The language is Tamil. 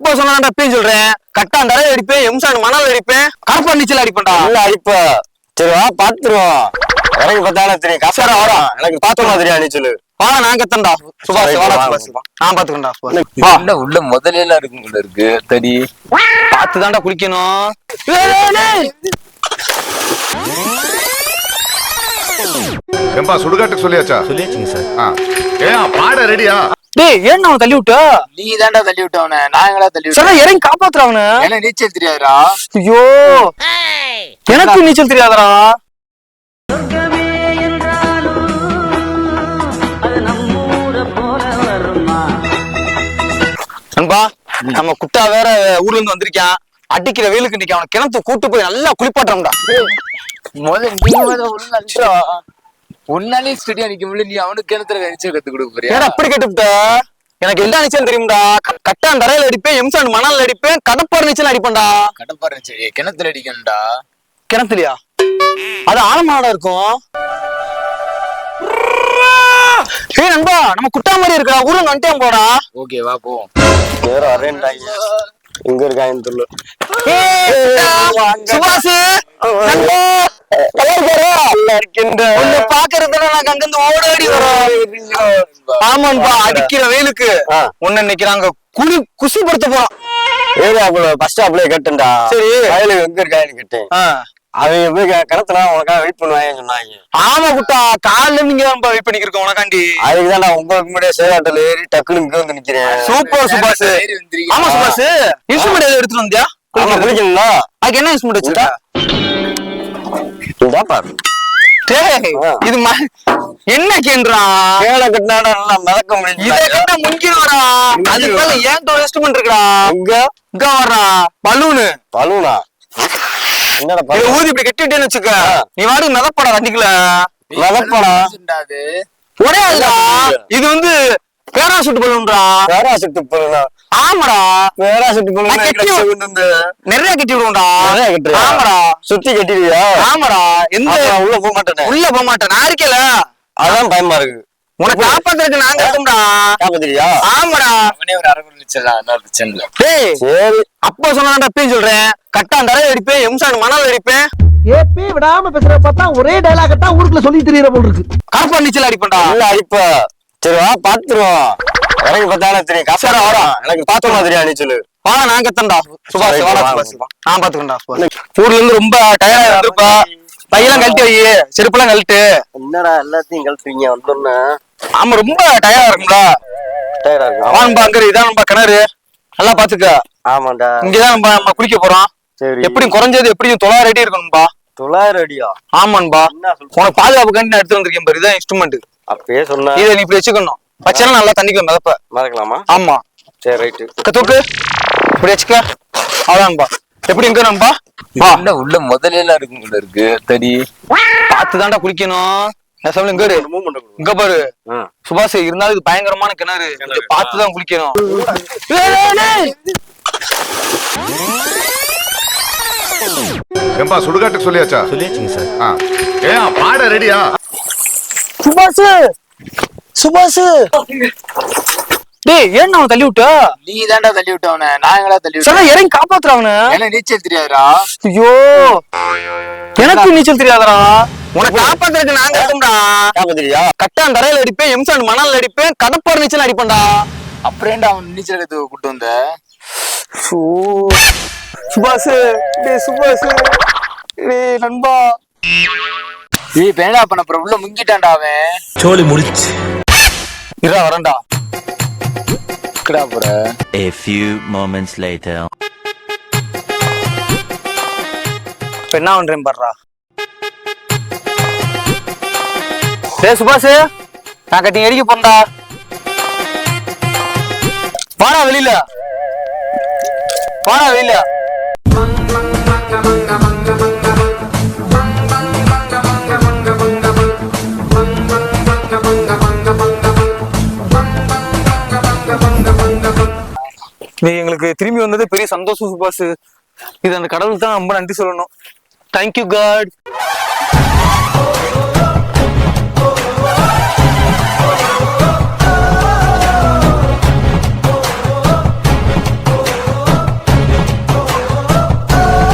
அப்பா சொன்னா அப்பயும் சொல்றேன். கட்டான் தரையில அடிப்பேன் எம்சான் மணல் அடிப்பேன். கடப்பா நீச்சல் அடிப்பேன்டா. இல்ல அடிப்ப. சரி வா பாத்துருவோம். எனக்கு பார்த்தாலும் தெரியும். காசு சரி, வாடா. எனக்கு பார்த்த மாதிரியா நீ சொல்லு வாடா நான் கத்தன்டா. சுபாஷ் வா. வா. நான் பாத்துக்கண்டா சுபாஷ். வா. உள்ள உள்ள முதல்ல எல்லாம் இருக்கும் போல இருக்கு. தடி. பார்த்து தான்டா குளிக்கணும். ஏம்பா சுடுகாட்டுக்கு சொல்லியாச்சா? சொல்லியாச்சுங்க சார். ஆ. ஏன் பாட ரெடியா? டேய் ஏன் அவன் தள்ளி விட்ட? நீ தள்ளி விட்டவன நான் எங்கடா தள்ளி சொன்னா இறங்கி காப்பாத்துற அவனு. எனக்கு நீச்சல் தெரியாதுடா? ஐயோ. எனக்கு நீச்சல் தெரியாதடா. நண்பா நம்ம குட்டா வேற ஊர்ல இருந்து வந்திருக்கான். அடிக்கிற வெயிலுக்கு நிக்க அவன கிணத்து கூட்டு போய் நல்லா குளிப்பாட்டுறோம்டா. முதல்ல உன்னாலே ஸ்டுடியோ நிக்க முடியல நீ அவனுக்கு கிணத்துல நீச்சல் கத்து கொடுக்க போறியா? ஏடா இப்படி கேட்டுவிட்ட எனக்கு எல்லா நீச்சலும் தெரியும்டா? கட்டான் தரையில அடிப்பேன் எம்சான் மணல் அடிப்பேன் கடப்பாறை நீச்சல் அடிப்பேன்டா. கடப்பாரு சரி கிணத்துல அடிக்கணும்டா. கிணத்துலயா? அது ஆழமாடா இருக்கும். ஏய் நண்பா நம்ம குட்டா மாதிரி இருக்கா ஊர்ல வந்துட்டேன் போடா. ஓகே வா போ. வேற அரேண்டாங்க இங்க இருக்காங்க சொல்லு சுபாஷ் நண்பா. ஆமான்பா அடிக்கிற வெயிலுக்கு. உன்னை இன்னைக்கு நாங்க குளி குசிப்படுத்த போறோம். ஏதோ பஸ் ஸ்டாப்லயே கேட்டேன்டா. சரி. வயலுக்கு எங்க இருக்கான்னு கேட்டேன். ஆ. அவங்க போய் க- கிணத்துல உனக்காக வெயிட் பண்ணுவாங்கன்னு சொன்னாங்க. ஆமா குட்டா காலைல நீங்க தான் வெயிட் பண்ணிருக்கோம் உனக்காண்டி. அதுக்கு தான் நான் உங்களுக்கு முன்னாடியே சேதாட்டில் ஏறி டக்குனு இங்க வந்து நிக்கிறேன். சூப்பர் சுபாஷ். ஆமா சுபாஷ். இன்ஸ்ட்ருமெண்ட் எடுத்துட்டு வந்தியா? ஆமா குளிக்கணும்ல அதுக்கு என்ன இன்ஸ்ட்ருமெண்ட் வச்சிருக்க. இது என்ன கேன்றா மேல கட்டினாடா நல்லா மிதக்க இத முடியும் கிட்ட முங்கிடுவாடா அதுக்கு மேல ஏன் இன்ஸ்ட்ருமெண்ட் இருக்குடா இங்க இங்க வர்றா பலூனு. பலூனா? என்னடா இத ஊதி இப்படி கட்டிட்டேன்னு வச்சுக்க. நீ வாடி மிதப்படா தண்ணிக்குள்ள மிதப்படா? அது? ஒரே இது? வந்து பேராசூட் பலூன்டா. பேராசிட்டு பலூனா? ஆமாடா. வந்து நிறைய கட்டி விடுவோம்டா? ஆமாடா. சுத்தி கட்டிடுவியா ஆமாடா. எந்த உள்ள போக மாட்டேனே. உள்ள போக மாட்டேன். நான் இருக்கேல. அதான் பயமா இருக்கு. உனக்கு காப்பாத்துறதுக்கு காப்பாத்திரியா ஆமாடா. அவனே ஒரு அரை நீச்சல் இன்னொரு பிரச்சனை டேய் சரி. அப்பா சொன்னா அப்பயும் சொல்றேன். கட்டான் தரையில அடிப்பேன் எம்சான் மணல் அடிப்பேன். ஏப்பி விடாம பேசுற பார்த்தா ஒரே டைலாக தான் ஊருக்குள்ள சொல்லி தெரியற போல் இருக்கு. கரப்பா நீச்சல் அடிப்பேன்டா. இல்ல அடிப்ப சரி வா பாத்துருவோம் எனக்கு பார்த்தாலும் தெரியும். காசு வாடா. எனக்கு பார்த்த மாதிரியா நீ சொல்லு. வாடா நான் கத்தன்டா. சுபாஷ். நான் பாத்துக்கண்டா ஊர்ல இருந்து ரொம்ப டயர்டா வந்திருப்பா பையெல்லாம் கழட்டி வை. செருப்பெல்லாம் கழட்டு. என்னடா எல்லாத்தையும் கழட்டுறீங்க? வந்தோன்னு ஆமா ரொம்ப டயர்டா இருக்கும்ல டயர்டா இருக்கு? வான்பா அங்க இதான் நம்ம கிணறு. நல்லா பாத்துக்க. ஆமாண்டா. இங்கதான் நம்ம நம்ம குளிக்க போறோம். சரி. எப்படி குறைஞ்சது எப்படியும் தொள்ளாயிரம் அடி இருக்கணும்பா தொள்ளாயிரம் அடியா? ஆமான்பா உனக்கு பாதுகாப்புக்காண்டி நான் எடுத்து வந்திருக்கேன் பாரு இதான் இன்ஸ்ட்ருமெண்ட் அப்பயே சொன்ன. இதை நீ இப்படி வச்சுக்கணும். வச்சாலும் நல்லா தண்ணிக்கு மிதப்ப. மறக்கலாமா? ஆமா. சரி ரைட்டு. க- தூக்கு. இப்படி வச்சுக்க. அவ்வளவுதான்பா எப்படி இங்க நம்பா உள்ள உள்ள முதல்ல எல்லாம் இருக்கும் போல இருக்கு. தடி. பார்த்து தான்டா குளிக்கணும் சொல்ல இங்க இங்க பாரு. சுபாஷ் இருந்தாலும் இது பயங்கரமான கிணறு. பார்த்து தான் குளிக்கணும். ஏம்பா சுடுகாட்டுக்கு சொல்லியாச்சா? சொல்லியாச்சுங்க சார். ஏன் பாட ரெடியா? சுபாஷ்! சுபாஷ் டேய் ஏன் அவன் தள்ளி விட்ட? நீ தாண்டா தள்ளி விட்டவன நான் எங்கடா தள்ளி விட்டேன்? இறங்கி காப்பாத்துற அவனு. எனக்கு நீச்சல் தெரியாதுடா? ஐயோ! எனக்கு நீச்சல் தெரியாதடா. உனக்கு காப்பாத்துறதுக்கு நான் கட்டும்டா காப்பாத்திரியா கட்டான் தரையில அடிப்பேன் எம்சான் மணல் அடிப்பேன் கடப்பாறை நீச்சல் அடிப்பேன்டா. அப்புறம் ஏன்டா அவன் நீச்சல் கத்து கூட்டு வந்த? சுபாஷ் டேய் சுபாஷ் டேய் நண்பா. நீ இப்ப என்னடா பண்ண அப்புறம் உள்ள முங்கிட்டான்டா அவன். சோழி முடிச்சு. இரா வரேன்டா. கிடா போற. A few moments later. இப்ப என்ன பண்றேன் பாடுறா டேய் சுபாஷ் நான் கட்டி எரிக்க போறேன்டா. வாடா வெளியில. வாடா வெளியில. நீ எங்களுக்கு திரும்பி வந்தது பெரிய சந்தோஷம் சுபாஷ். இது அந்த கடவுளுக்கு தான் ரொம்ப நன்றி சொல்லணும். Thank you God